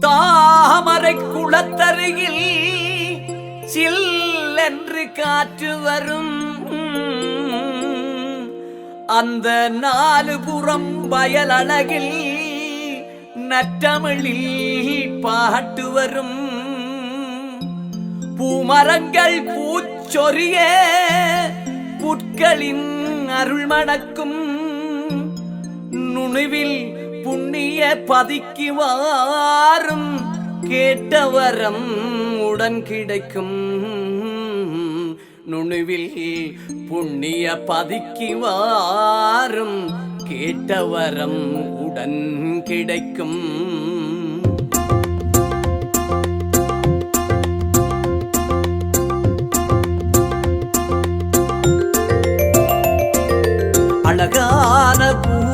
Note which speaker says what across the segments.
Speaker 1: தாமரை குளத்தருகில் சில்லென்று காற்று வரும். அந்த நாலு புறம் வயலழகில் நற்றமிழில் பாட்டு வரும். பூமரங்கள் பூச்சொரிய புட்களின் அருள் மணக்கும். நுணுவில் புண்ணிய பதுக்கி வாரும் கேட்டவரம் உடன் கிடைக்கும். நுணுவில் புண்ணிய பதுக்கி வாரும் கேட்டவரம் உடன் கிடைக்கும். அழகான பூ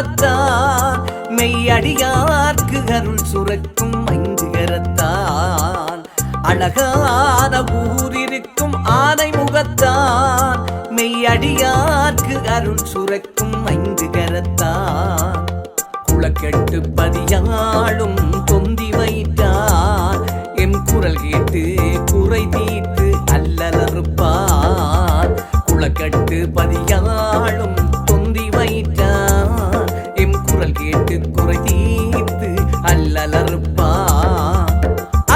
Speaker 1: ஆனை மெய்யடியார்க்கு அருள் சுரக்கும் ஐந்து கரத்தான் அழகான ஊரிருக்கும் ஆனை முகத்தான் மெய்யடியார்க்கு அருள் சுரக்கும் ஐந்து கரத்தான் குளக்கெட்டு பதியாளும் தொந்தி குரல் கேட்டு குறை தீர்த்து அல்லலறுப்பார்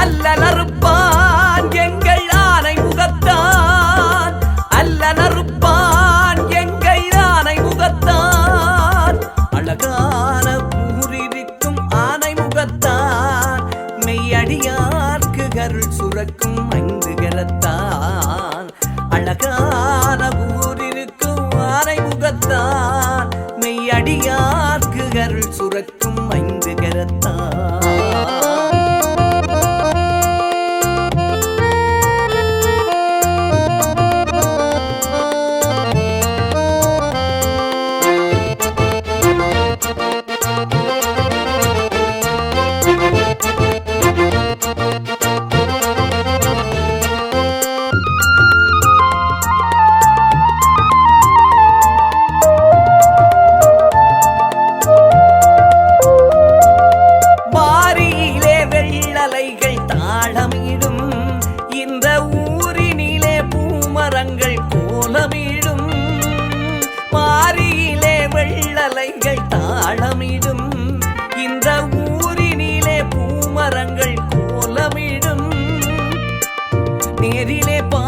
Speaker 1: அல்லலறுப்பான் எங்கள் ஆனை முகத்தான் அல்லலறுப்பான் எங்கள் ஆனை முகத்தான் அழகான ஊரிருக்கும் ஆனை முகத்தான் மெய்யடியார்க்கு கருள் சுரக்கும் ஐந்து கரத்தான் அழகான ஊரிருக்கும் ஆனை முகத்தான் சுரக்கும் ஐந்து கரத்தான் தாளமிடும் இந்த ஊரினிலே பூமரங்கள் கோலமிடும். மாரியிலே வெள்ளலைகள் தாளமிடும். இந்த ஊரினிலே பூமரங்கள் கோலமிடும். நேரிலே பா